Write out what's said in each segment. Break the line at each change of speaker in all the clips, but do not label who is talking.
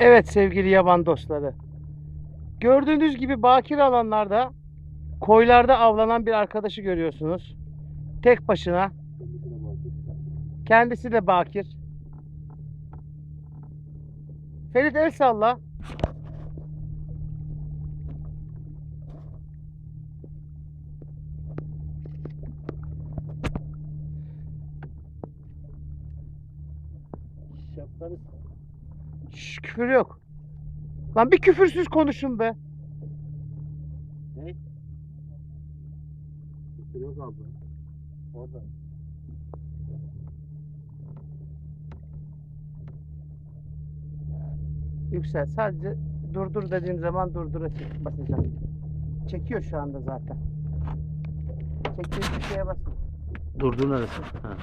Evet sevgili yaban dostları. Gördüğünüz gibi bakir alanlarda koylarda avlanan bir arkadaşı görüyorsunuz. Tek başına. Kendisi de bakir. Ferit el salla.
Şapkanı
Şş, küfür yok. Lan bir küfürsüz konuşun be.
ne? Kusur yok abla. Orada.
Yüksel sadece durdur dediğim zaman durdura basacağım. Çekiyor şu anda zaten. Çekiyor bir şeye basın.
Durdur neresi? Ha.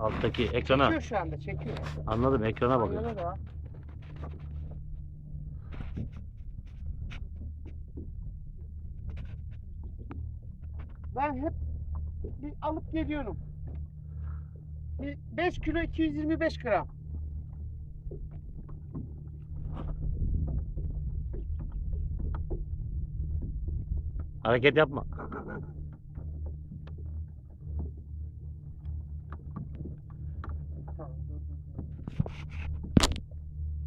Alttaki ekrana.
Çekiyor şu anda çekiyor.
Anladım ekrana bakıyorum.
Aynalı da. Ben hep bir alıp geliyorum. Bir 5 kilo 225 gram.
Hareket yapma.